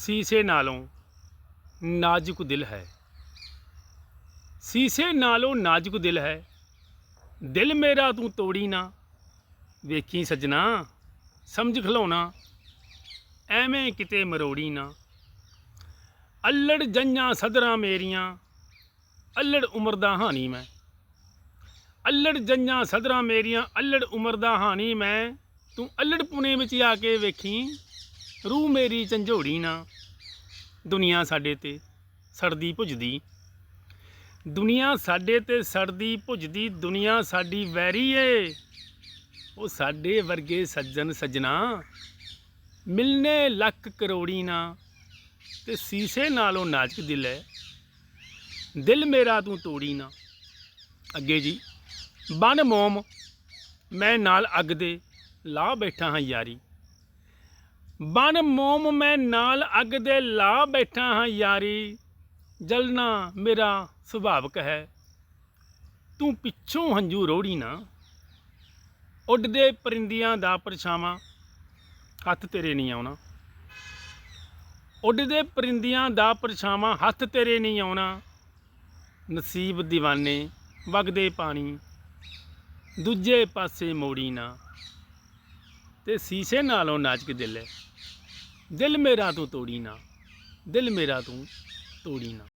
ਸੀਸੇ ਨਾਲੋਂ ਨਾਜ਼ੁਕ ਦਿਲ ਹੈ। ਸੀਸੇ ਨਾਲੋਂ ਨਾਜ਼ੁਕ ਦਿਲ ਹੈ। ਦਿਲ ਮੇਰਾ ਤੂੰ ਤੋੜੀ ਨਾ। ਵੇਖੀ ਸਜਣਾ, ਸਮਝ ਖਲੋਣਾ। ਐਵੇਂ ਕਿਤੇ ਮਰੋੜੀ ਨਾ। ਅਲੜ ਜੰਜਾਂ ਸਦਰਾਂ ਮੇਰੀਆਂ। ਅਲੜ ਉਮਰ ਦਾ ਹਾਨੀ ਮੈਂ। ਅਲੜ ਜੰਜਾਂ ਸਦਰਾਂ ਮੇਰੀਆਂ। ਅਲੜ ਉਮਰ ਦਾ ਹਾਨੀ ਮੈਂ। ਤੂੰ ਅਲੜ ਪੁਣੇ ਵਿੱਚ ਆ ਕੇ ਵੇਖੀ। ਰੂਹ ਮੇਰੀ ਝੰਝੋੜੀ ਨਾ। ਦੁਨੀਆ ਸਾਡੇ ਤੇ ਸੜਦੀ ਭੁੱਜਦੀ। ਦੁਨੀਆ ਸਾਡੇ ਤੇ ਸੜਦੀ ਭੁੱਜਦੀ, ਦੁਨੀਆ ਸਾਡੀ ਵੈਰੀ ਏ। ਉਹ ਸਾਡੇ ਵਰਗੇ ਸੱਜਣ ਸੱਜਣਾ। ਮਿਲਨੇ ਲੱਖ ਕਰੋੜੀ ਨਾ, ਤੇ ਸੀਸੇ ਨਾਲੋਂ ਨਾਜ਼ੁਕ ਦਿਲ ਹੈ ਦਿਲ ਮੇਰਾ ਤੂੰ ਤੋੜੀ ਨਾ। ਅੱਗੇ ਜੀ, ਬਨ ਮੋਮ, ਮੈਂ ਨਾਲ ਅੱਗ ਦੇ ਲਾ ਬੈਠਾ ਹਾਂ ਯਾਰੀ। ਬਨ ਮੋਮ ਮੈਂ ਨਾਲ ਅੱਗ ਦੇ ਲਾ ਬੈਠਾ ਹਾਂ ਯਾਰੀ। ਜਲਣਾ ਮੇਰਾ ਸੁਭਾਵਕ ਹੈ। ਤੂੰ ਪਿੱਛੋਂ ਹੰਝੂ ਰੋੜੀ ਨਾ। ਉੱਡਦੇ ਪਰਿੰਦੀਆਂ ਦਾ ਪਰਛਾਵਾਂ। ਹੱਥ ਤੇਰੇ ਨਹੀਂ ਆਉਣਾ। ਉੱਡਦੇ ਪਰਿੰਦੀਆਂ ਦਾ ਪਰਛਾਵਾਂ। ਹੱਥ ਤੇਰੇ ਨਹੀਂ ਆਉਣਾ। ਨਸੀਬ دیਵਾਨੇ ਵਗਦੇ ਪਾਣੀ। ਦੂਜੇ ਪਾਸੇ ਮੋੜੀ ਨਾ। ਤੇ ਸੀਸੇ ਨਾਲੋਂ ਨਾਜ਼ੁਕ ਦਿਲ ਹੈ। ਦਿਲ ਮੇਰਾ ਤੂੰ ਤੋੜੀ ਨਾ, ਦਿਲ ਮੇਰਾ ਤੂੰ ਤੋੜੀ ਨਾ।